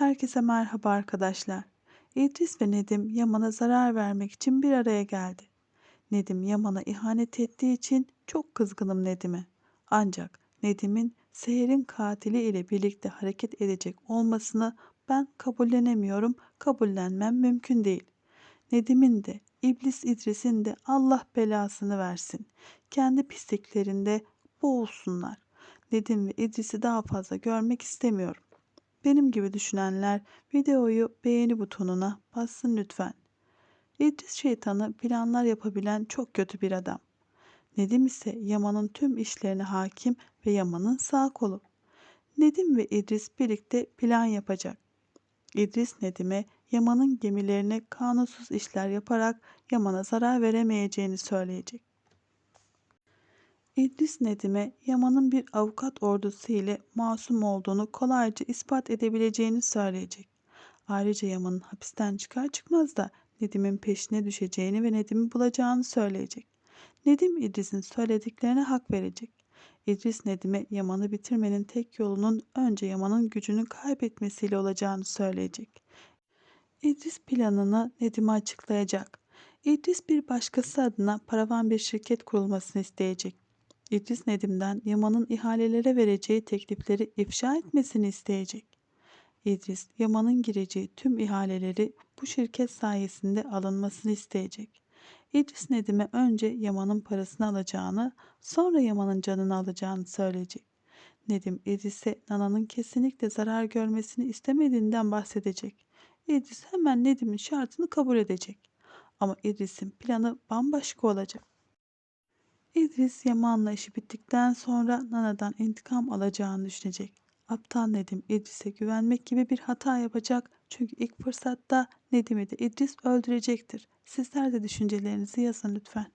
Herkese merhaba arkadaşlar. İdris ve Nedim Yaman'a zarar vermek için bir araya geldi. Nedim Yaman'a ihanet ettiği için çok kızgınım Nedim'e. Ancak Nedim'in Seher'in katili ile birlikte hareket edecek olmasını ben kabullenemiyorum, kabullenmem mümkün değil. Nedim'in de İblis İdris'in de Allah belasını versin. Kendi pisliklerinde boğulsunlar. Nedim ve İdris'i daha fazla görmek istemiyorum. Benim gibi düşünenler videoyu beğeni butonuna bassın lütfen. İdris şeytanı planlar yapabilen çok kötü bir adam. Nedim ise Yaman'ın tüm işlerine hakim ve Yaman'ın sağ kolu. Nedim ve İdris birlikte plan yapacak. İdris Nedim'e Yaman'ın gemilerine kanunsuz işler yaparak Yaman'a zarar veremeyeceğini söyleyecek. İdris Nedim'e Yaman'ın bir avukat ordusu ile masum olduğunu kolayca ispat edebileceğini söyleyecek. Ayrıca Yaman'ın hapisten çıkar çıkmaz da Nedim'in peşine düşeceğini ve Nedim'i bulacağını söyleyecek. Nedim İdris'in söylediklerine hak verecek. İdris Nedim'e Yaman'ı bitirmenin tek yolunun önce Yaman'ın gücünü kaybetmesiyle olacağını söyleyecek. İdris planını Nedim'e açıklayacak. İdris bir başkası adına paravan bir şirket kurulmasını isteyecek. İdris Nedim'den Yaman'ın ihalelere vereceği teklifleri ifşa etmesini isteyecek. İdris, Yaman'ın gireceği tüm ihaleleri bu şirket sayesinde alınmasını isteyecek. İdris Nedim'e önce Yaman'ın parasını alacağını, sonra Yaman'ın canını alacağını söyleyecek. Nedim İdris'e Nana'nın kesinlikle zarar görmesini istemediğinden bahsedecek. İdris hemen Nedim'in şartını kabul edecek. Ama İdris'in planı bambaşka olacak. İdris Yaman'la işi bittikten sonra Nana'dan intikam alacağını düşünecek. Aptal Nedim İdris'e güvenmek gibi bir hata yapacak çünkü ilk fırsatta Nedim'i de İdris öldürecektir. Sizler de düşüncelerinizi yazın lütfen.